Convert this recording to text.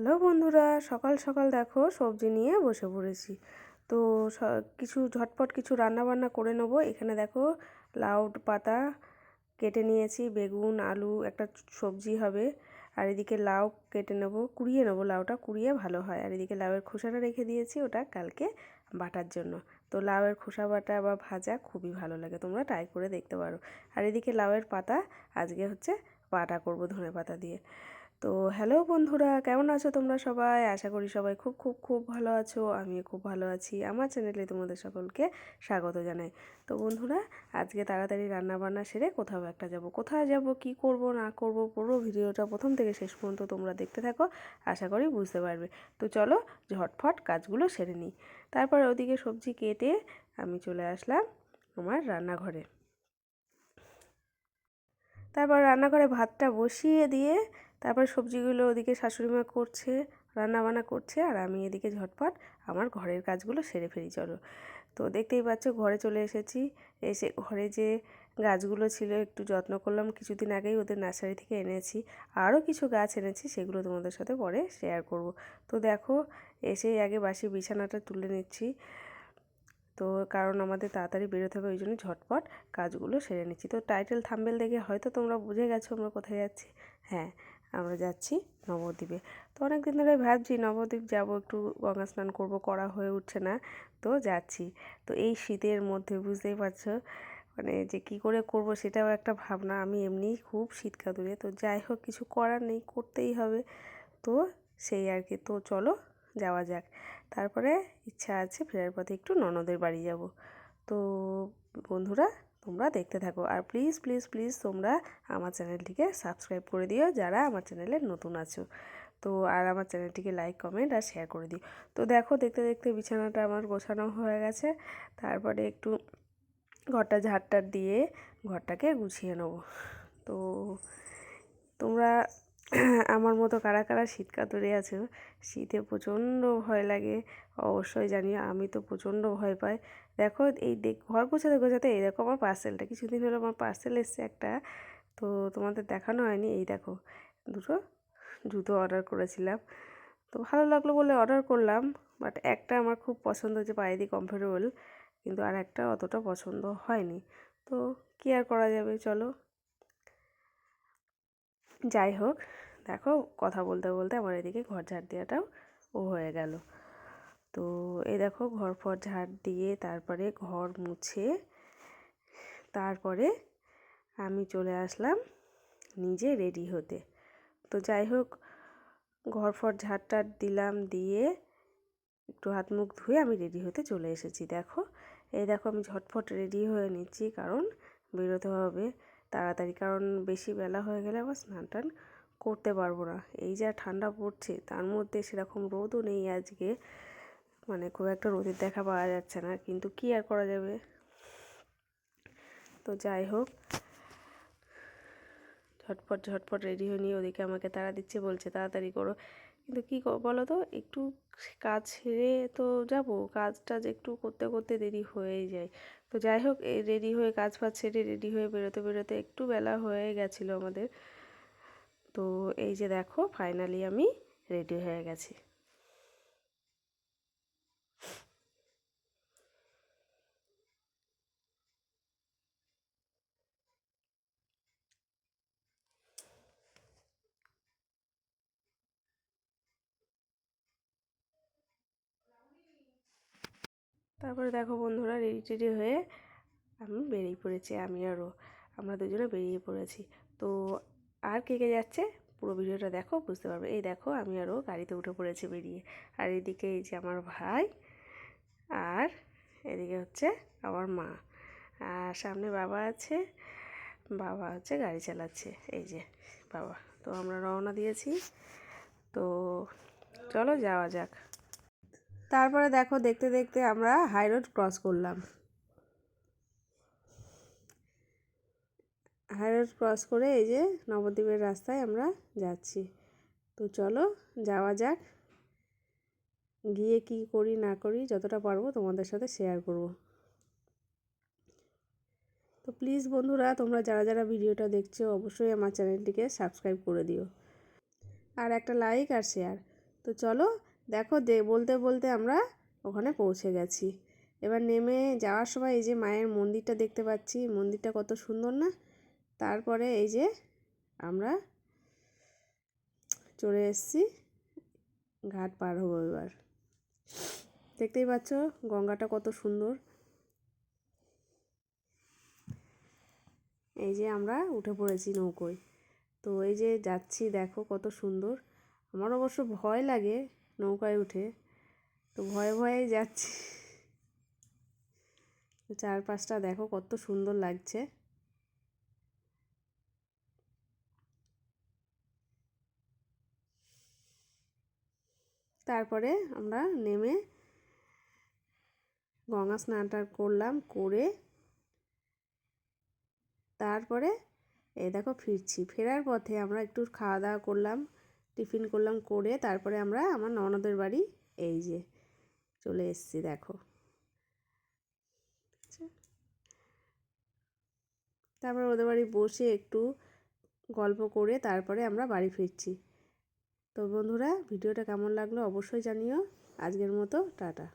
Hello বন্ধুরা, সকাল সকাল দেখো সবজি নিয়ে বসে পড়েছি। তো কিছু ঝটপট কিছু রান্না বান্না করে নেব। এখানে দেখো লাউ পাতা কেটে নিয়েছি, বেগুন, আলু, একটা সবজি হবে। আর এদিকে লাউ কেটে নেব, কুড়িয়ে নেব লাউটা, কুড়িয়ে ভালো হয়। আর এদিকে লাউয়ের খোসাটা রেখে দিয়েছি, ওটা কালকে বাটার জন্য। তো লাউয়ের খোসা বাটা বা ভাজা খুবই ভালো লাগে, তোমরা ট্রাই করে দেখতে পারো। আর এদিকে লাউয়ের পাতা, আজকে হচ্ছে বাটা করব ধনে পাতা দিয়ে। তো হ্যালো বন্ধুরা, কেমন আছো তোমরা সবাই? আশা করি সবাই খুব খুব খুব ভালো আছো। আমি খুব ভালো আছি। আমার চ্যানেলে তোমাদের সকলকে স্বাগত জানাই। তো বন্ধুরা, আজকে তাড়াতাড়ি রান্না বান্না সেরে কোথাও একটা যাব। কোথায় যাব, কি করব, না করব, পুরো ভিডিওটা প্রথম থেকে শেষ পর্যন্ত তোমরা দেখতে থাকো, আশা করি বুঝতে পারবে। তো চলো ঝটফট কাজগুলো সেরে নিই। তারপর ওদিকে সবজি কেটে আমি চলে আসলাম আমার রান্নাঘরে। তারপর রান্নাঘরে ভাতটা বসিয়ে দিয়ে তারপর সবজিগুলো ওদিকে শাশুড়িমা করছে, রান্নাবান্না করছে, আর আমি এদিকে ঝটপট আমার ঘরের কাজগুলো সেরে ফেলি, চলো। তো দেখতেই পাচ্ছ ঘরে চলে এসেছি। এসে ঘরে যে গাছগুলো ছিল একটু যত্ন করলাম, কিছুদিন আগেই ওদের নার্সারি থেকে এনেছি। আরও কিছু গাছ এনেছি, সেগুলো তোমাদের সাথে পরে শেয়ার করব। তো দেখো, এসেই আগে বাসি বিছানাটা তুলে নিচ্ছি। তো কারণ আমাদের তাড়াতাড়ি বেরোতে হবে, ওই জন্য ঝটপট কাজগুলো সেরে নিচ্ছি। তো টাইটেল থাম্বেল দেখে হয়তো তোমরা বুঝে গেছো আমরা কোথায় যাচ্ছি। হ্যাঁ আমরা যাচ্ছি নবদ্বীপে। তো অনেক দিন ধরে ভাবছি নবদ্বীপ যাব, একটু গঙ্গা স্নান করব, করা হয়ে উঠছে না। তো যাচ্ছি। তো এই শীতের মধ্যে বুঝতেই পারছ মানে যে কি করে করব সেটাও একটা ভাবনা। আমি এমনিই খুব শীত কাতুরে তো যাই হোক, কিছু করার নেই, করতেই হবে। তো সেই আর কি। তো চলো, যাওয়া যাক। তারপরে ইচ্ছা আছে ফেরার পথে একটু ননদের বাড়ি যাব। তো বন্ধুরা তোমরা দেখতে থাকো। আর প্লিজ প্লিজ প্লিজ তোমরা আমার চ্যানেলটিকে সাবস্ক্রাইব করে দিও, যারা আমার চ্যানেলে নতুন আছো। তো আর আমার চ্যানেলটিকে লাইক কমেন্ট আর শেয়ার করে দিও। তো দেখো, দেখতে দেখতে বিছানাটা আমার গোছানো হয়ে গেছে। তারপরে একটু ঘরটা ঝাড়টার দিয়ে ঘরটাকে গুছিয়ে নেব। তো তোমরা আমার মতো কারা কারা শীত কাতরে আছে? শীতে প্রচণ্ড ভয় লাগে। অবশ্যই জানি আমি তো প্রচণ্ড ভয় পাই। দেখো, এই দেখ, ঘর গোছাতে গোছাতে, এই দেখো আমার পার্সেলটা কিছুদিন হলো আমার পার্সেল এসছে একটা, তো তোমাদের দেখানো হয়নি। এই দেখো, দুটো জুতো অর্ডার করেছিলাম। তো ভালো লাগল বলে অর্ডার করলাম বাট একটা আমার খুব পছন্দ হচ্ছে পায়ে দিয়ে কমফোর্টেবল কিন্তু আর একটা অতটা পছন্দ হয়নি। তো কী আর করা যাবে? চলো। যাই হোক, দেখো কথা বলতে বলতে আমার এদিকে ঘর ঝাড় দেওয়াটাও ও হয়ে গেল। তো এই দেখো ঘর ফর ঝাড় দিয়ে তারপরে ঘর মুছে তারপরে আমি চলে আসলাম নিজে রেডি হতে। তো যাই হোক, ঘর ফর ঝাড় টাড় দিলাম দিয়ে একটু হাত মুখ ধুয়ে আমি রেডি হতে চলে এসেছি। দেখো, এই দেখো আমি ঝটফট রেডি হয়ে নিচ্ছি কারণ বেরোতে হবে। তাড়াতাড়ি, কারণ বেশি বেলা হয়ে গেলে আবার স্নান টান করতে পারব না। এই যা ঠান্ডা পড়ছে, তার মধ্যে সেরকম রোদও নেই আজকে। মানে খুব একটা রোদের দেখা পাওয়া যাচ্ছে না, কিন্তু কি আর করা যাবে? তো যাই হোক, ঝটপট ঝটপট রেডি হয়ে নিয়ে ওদিকে আমাকে তাড়া দিচ্ছে, বলছে, তাড়াতাড়ি করো। কিন্তু কী বলো তো? একটু কাজ ছেড়ে তো যাব। কাজ টাজ একটু করতে করতে দেরি হয়েই যায়। তো যাই হোক রেডি হয়ে কাজ ফাজ ছেড়ে রেডি হয়ে বেরোতে বেরোতে একটু বেলা হয়ে গেছিল আমাদের। তো এই যে দেখো, ফাইনালি আমি রেডি হয়ে গেছি। তারপরে দেখো বন্ধুরা রেডি টেডি হয়ে আমি বেরিয়ে পড়েছি, আমি আরও আমরা দুজনে বেরিয়ে পড়েছি। তো আর কে কে যাচ্ছে? পুরো ভিডিওটা দেখো, বুঝতে পারবে। এই দেখো, আমি আরও গাড়িতে উঠে পড়েছি বেরিয়ে। আর এদিকে এই যে আমার ভাই, আর এদিকে হচ্ছে আমার মা। আর সামনে বাবা আছে, বাবা হচ্ছে গাড়ি চালাচ্ছে। এই যে বাবা, তো আমরা রওনা দিয়েছি। তো চলো যাওয়া যাক। তারপরে দেখো দেখতে দেখতে আমরা হাই রোড ক্রস করলাম। হাই রোড ক্রস করে এই যে নবদ্বীপের রাস্তায় আমরা যাচ্ছি। তো চলো যাওয়া যাক। গিয়ে কি করি না করি যতটা পারব তোমাদের সাথে শেয়ার করব। তো প্লিজ বন্ধুরা, তোমরা যারা যারা ভিডিওটা দেখছ, অবশ্যই আমার চ্যানেলটিকে সাবস্ক্রাইব করে দিও। আর একটা লাইক আর শেয়ার তো চলো দেখো দে, বলতে বলতে আমরা ওখানে পৌঁছে গেছি। এবার নেমে যাওয়ার সময় এই যে মায়ের মন্দিরটা দেখতে পাচ্ছি, মন্দিরটা কত সুন্দর না? তারপরে এই যে আমরা চলে এসেছি ঘাট পার হব এবার। দেখতেই পাচ্ছ গঙ্গাটা কত সুন্দর। এই যে আমরা উঠে পড়েছি নৌকোয়। তো এই যে যাচ্ছি, দেখো কত সুন্দর। আমার অবশ্য ভয় লাগে নৌকায় উঠে তো ভয়ে ভয়েই যাচ্ছি। চারপাশটা দেখো কত সুন্দর লাগছে। তারপরে আমরা নেমে গঙ্গা স্নানটা করলাম, করে তারপরে এই দেখো ফিরছি। ফেরার পথে আমরা একটু খাওয়া দাওয়া করলাম। টিফিন করলাম করে তারপরে আমরা আমার ননদের বাড়ি এই যে চলে এসছি, দেখো। তারপরে ওদের বাড়ি বসে একটু গল্প করে তারপরে আমরা বাড়ি ফিরছি। তো বন্ধুরা, ভিডিওটা কেমন লাগল অবশ্যই জানিও। আজকের মতো, টাটা।